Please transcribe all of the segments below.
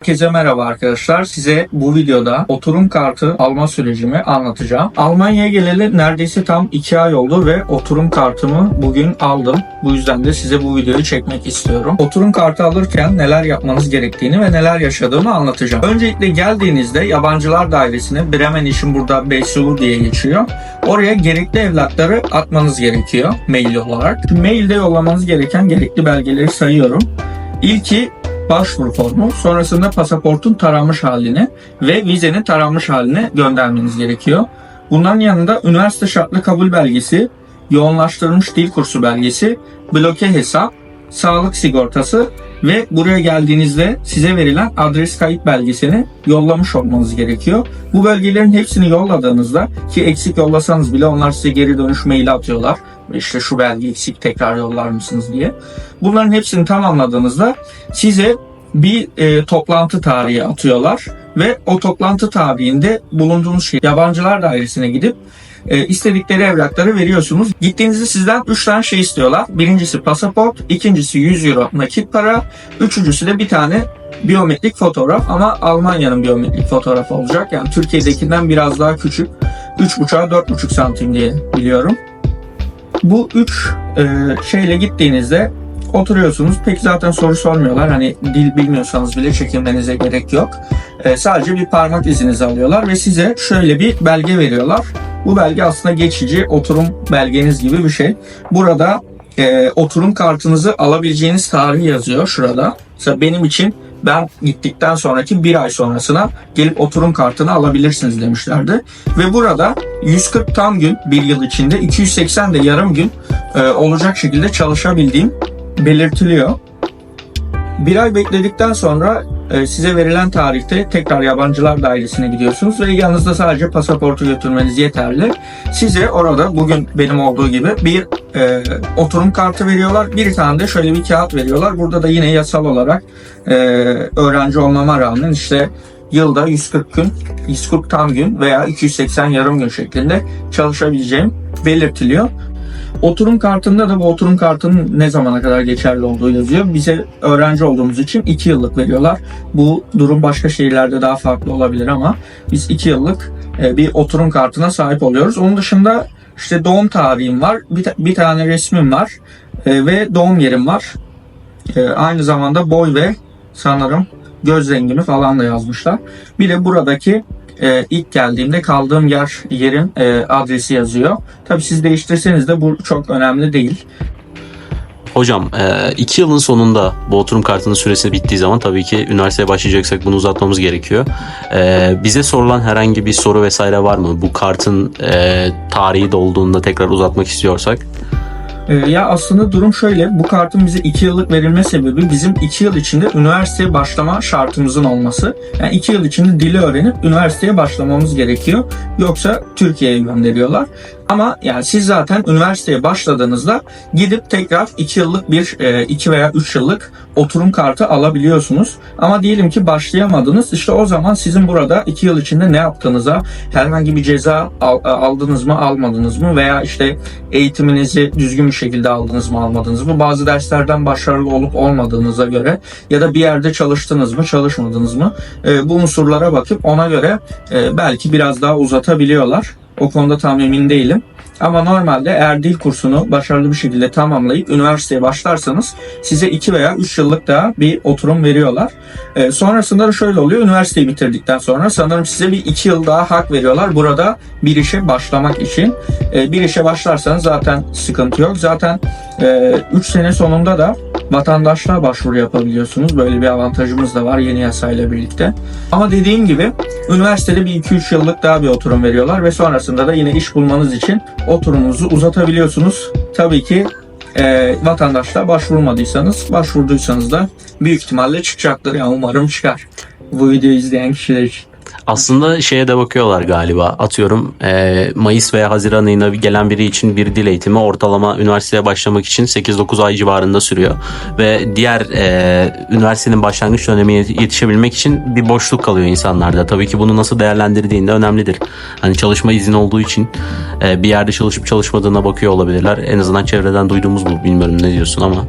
Herkese merhaba arkadaşlar. Size bu videoda oturum kartı alma sürecimi anlatacağım. Almanya'ya geleli neredeyse tam 2 ay oldu ve oturum kartımı bugün aldım. Bu yüzden de size bu videoyu çekmek istiyorum. Oturum kartı alırken neler yapmanız gerektiğini ve neler yaşadığımı anlatacağım. Öncelikle geldiğinizde yabancılar dairesine Bremen için burada BSU diye geçiyor. Oraya gerekli evlatları atmanız gerekiyor mail olarak. Mailde yollamanız gereken gerekli belgeleri sayıyorum. İlki başvuru formu, sonrasında pasaportun taranmış halini ve vizenin taranmış halini göndermeniz gerekiyor. Bunların yanında üniversite şartlı kabul belgesi, yoğunlaştırılmış dil kursu belgesi, bloke hesap, sağlık sigortası ve buraya geldiğinizde size verilen adres kayıt belgesini yollamış olmanız gerekiyor. Bu belgelerin hepsini yolladığınızda ki eksik yollasanız bile onlar size geri dönüş maili atıyorlar. İşte şu belge eksik tekrar yollar mısınız diye. Bunların hepsini tamamladığınızda size bir e, toplantı tarihi atıyorlar ve o toplantı tarihinde bulunduğunuz şey yabancılar dairesine gidip e, istedikleri evrakları veriyorsunuz. Gittiğinizde sizden 3 tane şey istiyorlar. Birincisi pasaport, ikincisi 100 euro nakit para, üçüncüsü de bir tane biyometrik fotoğraf ama Almanya'nın biyometrik fotoğrafı olacak. Yani Türkiye'dekinden biraz daha küçük. 3,5'a 4,5 santim diye biliyorum. Bu üç e, şeyle gittiğinizde oturuyorsunuz. Pek zaten soru sormuyorlar. Hani dil bilmiyorsanız bile çekinmenize gerek yok. E, sadece bir parmak izinizi alıyorlar ve size şöyle bir belge veriyorlar. Bu belge aslında geçici oturum belgeniz gibi bir şey. Burada e, oturum kartınızı alabileceğiniz tarihi yazıyor şurada. Mesela benim için ben gittikten sonraki bir ay sonrasına gelip oturum kartını alabilirsiniz demişlerdi. Ve burada 140 tam gün bir yıl içinde 280 de yarım gün e, olacak şekilde çalışabildiğim belirtiliyor. Bir ay bekledikten sonra size verilen tarihte tekrar yabancılar dairesine gidiyorsunuz ve yanınızda sadece pasaportu götürmeniz yeterli. Size orada bugün benim olduğu gibi bir e, oturum kartı veriyorlar. Bir tane de şöyle bir kağıt veriyorlar. Burada da yine yasal olarak e, öğrenci olmama rağmen işte yılda 140 gün, 140 tam gün veya 280 yarım gün şeklinde çalışabileceğim belirtiliyor. Oturum kartında da bu oturum kartının ne zamana kadar geçerli olduğu yazıyor. Bize öğrenci olduğumuz için 2 yıllık veriyorlar. Bu durum başka şehirlerde daha farklı olabilir ama biz 2 yıllık e, bir oturum kartına sahip oluyoruz. Onun dışında işte doğum tarihim var, bir, ta- bir tane resmim var e, ve doğum yerim var. E, aynı zamanda boy ve sanırım göz rengimi falan da yazmışlar. Bir de buradaki e, ilk geldiğimde kaldığım yer yerin e, adresi yazıyor. Tabii siz değiştirseniz de bu çok önemli değil. Hocam 2 yılın sonunda bu oturum kartının süresi bittiği zaman tabii ki üniversiteye başlayacaksak bunu uzatmamız gerekiyor. E, bize sorulan herhangi bir soru vesaire var mı? Bu kartın e, tarihi dolduğunda tekrar uzatmak istiyorsak. E, ya aslında durum şöyle. Bu kartın bize 2 yıllık verilme sebebi bizim 2 yıl içinde üniversiteye başlama şartımızın olması. Yani 2 yıl içinde dili öğrenip üniversiteye başlamamız gerekiyor. Yoksa Türkiye'ye gönderiyorlar. Ama yani siz zaten üniversiteye başladığınızda gidip tekrar 2 yıllık bir 2 veya 3 yıllık oturum kartı alabiliyorsunuz. Ama diyelim ki başlayamadınız. İşte o zaman sizin burada 2 yıl içinde ne yaptığınıza, herhangi bir ceza al- aldınız mı, almadınız mı veya işte eğitiminizi düzgün bir şekilde aldınız mı, almadınız mı? Bazı derslerden başarılı olup olmadığınıza göre ya da bir yerde çalıştınız mı, çalışmadınız mı? E, bu unsurlara bakıp ona göre e, belki biraz daha uzatabiliyorlar. O konuda tam emin değilim. Ama normalde eğer dil kursunu başarılı bir şekilde tamamlayıp üniversiteye başlarsanız size 2 veya 3 yıllık daha bir oturum veriyorlar. Ee, sonrasında da şöyle oluyor. Üniversiteyi bitirdikten sonra sanırım size bir 2 yıl daha hak veriyorlar. Burada bir işe başlamak için. Ee, bir işe başlarsanız zaten sıkıntı yok. Zaten 3 sene sonunda da vatandaşlığa başvuru yapabiliyorsunuz. Böyle bir avantajımız da var yeni yasayla birlikte. Ama dediğim gibi üniversitede bir 2-3 yıllık daha bir oturum veriyorlar ve sonrasında da yine iş bulmanız için oturumunuzu uzatabiliyorsunuz. Tabii ki e, vatandaşlığa başvurmadıysanız, başvurduysanız da büyük ihtimalle çıkacaktır. Yani umarım çıkar. Bu videoyu izleyen kişiler için. Aslında şeye de bakıyorlar galiba. Atıyorum e, Mayıs veya Haziran ayına gelen biri için bir dil eğitimi ortalama üniversiteye başlamak için 8-9 ay civarında sürüyor. Ve diğer e, üniversitenin başlangıç dönemine yetişebilmek için bir boşluk kalıyor insanlarda. Tabii ki bunu nasıl değerlendirdiğin de önemlidir. Hani çalışma izni olduğu için e, bir yerde çalışıp çalışmadığına bakıyor olabilirler. En azından çevreden duyduğumuz bu. Bilmiyorum ne diyorsun ama.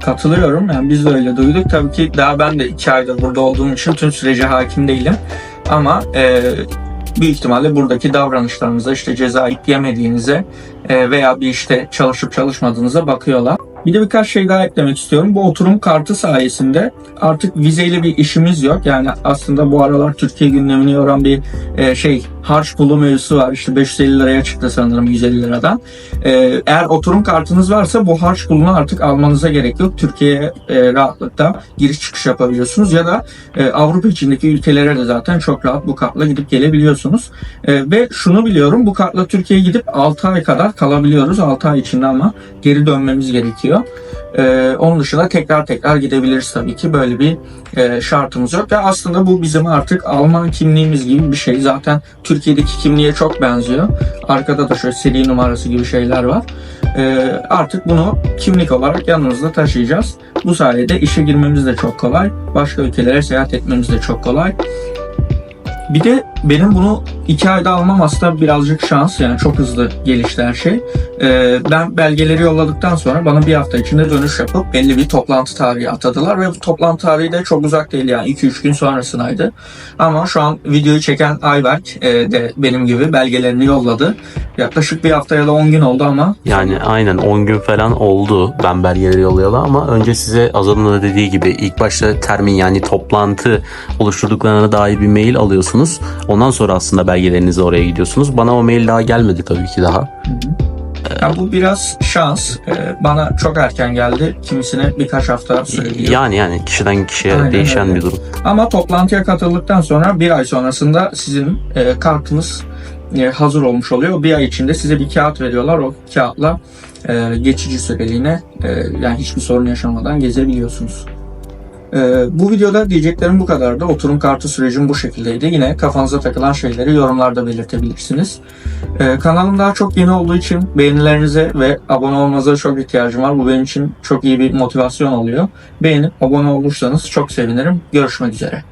Katılıyorum. Yani biz de öyle duyduk. Tabii ki daha ben de iki aydır burada olduğum için tüm sürece hakim değilim. Ama e, büyük ihtimalle buradaki davranışlarınıza işte ceza yemediğinize e, veya bir işte çalışıp çalışmadığınıza bakıyorlar. Bir de birkaç şey daha eklemek istiyorum. Bu oturum kartı sayesinde artık vizeyle bir işimiz yok. Yani aslında bu aralar Türkiye gündemini yoran bir e, şey harç pulu mevzusu var. İşte 550 liraya çıktı sanırım 150 liradan. E, eğer oturum kartınız varsa bu harç pulunu artık almanıza gerek yok. Türkiye'ye e, rahatlıkla giriş çıkış yapabiliyorsunuz ya da e, Avrupa içindeki ülkelere de zaten çok rahat bu kartla gidip gelebiliyorsunuz. E, ve şunu biliyorum bu kartla Türkiye'ye gidip 6 ay kadar kalabiliyoruz. 6 ay içinde ama geri dönmemiz gerekiyor. E, onun dışında tekrar tekrar gidebiliriz tabii ki. Böyle bir e, şartımız yok. Ve aslında bu bizim artık Alman kimliğimiz gibi bir şey. Zaten Türkiye'deki kimliğe çok benziyor. Arkada da şöyle seri numarası gibi şeyler var. E, artık bunu kimlik olarak yanımızda taşıyacağız. Bu sayede işe girmemiz de çok kolay. Başka ülkelere seyahat etmemiz de çok kolay. Bir de benim bunu iki ayda almam aslında birazcık şans yani çok hızlı gelişti her şey. Ee, ben belgeleri yolladıktan sonra bana bir hafta içinde dönüş yapıp belli bir toplantı tarihi atadılar ve bu toplantı tarihi de çok uzak değil yani 2-3 gün sonrasındaydı. Ama şu an videoyu çeken Ayberk e, de benim gibi belgelerini yolladı. Yaklaşık bir hafta ya da 10 gün oldu ama Yani aynen 10 gün falan oldu ben belgeleri yollayalı ama önce size Azal'ın da dediği gibi ilk başta termin yani toplantı oluşturduklarına dair bir mail alıyorsunuz. Ondan sonra aslında belgelerinizle oraya gidiyorsunuz. Bana o mail daha gelmedi tabii ki daha. yani bu biraz şans. Ee, bana çok erken geldi. Kimisine birkaç hafta sürebiliyor. Yani yani kişiden kişiye Aynen değişen öyle. bir durum. Ama toplantıya katıldıktan sonra bir ay sonrasında sizin e, kartınız e, hazır olmuş oluyor. Bir ay içinde size bir kağıt veriyorlar. O kağıtla e, geçici süreliğine e, yani hiçbir sorun yaşamadan gezebiliyorsunuz. E, bu videoda diyeceklerim bu kadardı. Oturum kartı sürecim bu şekildeydi. Yine kafanıza takılan şeyleri yorumlarda belirtebilirsiniz. E, kanalım daha çok yeni olduğu için beğenilerinize ve abone olmanıza çok ihtiyacım var. Bu benim için çok iyi bir motivasyon oluyor. Beğenip abone olursanız çok sevinirim. Görüşmek üzere.